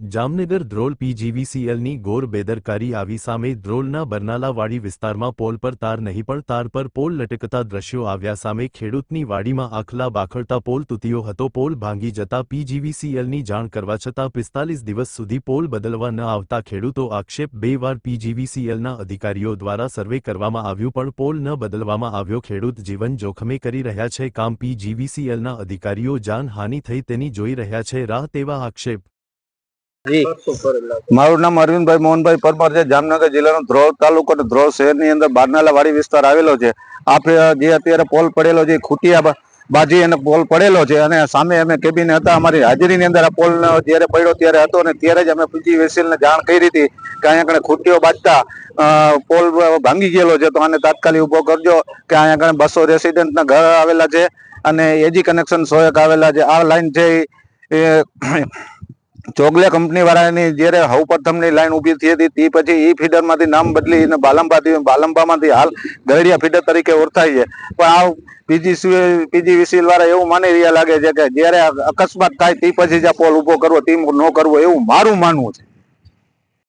જામનગર ધ્રોલ પીજીવીસીએલની ગોર બેદરકારી આવી સામે ધ્રોલના બરનાલાવાડી વિસ્તારમાં પોલ પર તાર નહીં પણ તાર પર પોલ લટકતા દ્રશ્યો આવ્યા સામે ખેડૂતની વાડીમાં આખલા બાખડતા પોલ તૂટ્યો હતો. પોલ ભાંગી જતા પીજીવીસીએલની જાણ કરવા છતાં પિસ્તાલીસ દિવસ સુધી પોલ બદલવા ન આવતા ખેડૂતો આક્ષેપ. બે વાર પીજીવીસીએલના અધિકારીઓ દ્વારા સર્વે કરવામાં આવ્યું પણ પોલ ન બદલવામાં આવ્યો. ખેડૂત જીવન જોખમે કરી રહ્યા છે. કામ પીજીવીસીએલના અધિકારીઓ જાનહાનિ થઈ તેની જોઈ રહ્યા છે. રાહ તેવા આક્ષેપ મારું નામ અરવિંદભાઈ મોહનભાઈ પરમાર છે. જામનગર જિલ્લાનો ધ્રોલ તાલુકો અને ધ્રોળ શહેરની અંદર બારનાલા વાડી વિસ્તાર આવેલો છે. આપણે જે અત્યારે પોલ પડેલો છે, ખૂટિયા બાજી અને પોલ પડેલો છે અને સામે અમે કેબિન હતા. અમારી હાજરીની અંદર આ પોલ જ્યારે પડ્યો ત્યારે હતો અને ત્યારે જ અમે પીજી વેસેલને જાણ કરી હતી કે અહીંયા કણે ખૂટીઓ બાજતા પોલ ભાંગી ગયેલો છે. તો આને તાત્કાલિક ઊભો કરજો કે અહીંયા કણે બસો રેસિડેન્ટના ઘર આવેલા છે અને એજી કનેક્શન સો એક આવેલા છે. આ લાઈન છે એ ચોગલે કંપની વાળાની જ્યારે હવ પ્રથમની લાઈન ઊભી થઈ હતી, તે પછી એ ફીડરમાંથી નામ બદલી અને બાલંબાથી બાલંબામાંથી હાલ ગરડિયા ફીડર તરીકે ઓળખાય છે. પણ આ પીજી પીજીવીસીએલ વાળા એવું માની રહ્યા લાગે છે કે જ્યારે અકસ્માત થાય તે પછી જ આ પોલ ઊભો કરવો તે ન કરવો એવું મારું માનવું છે.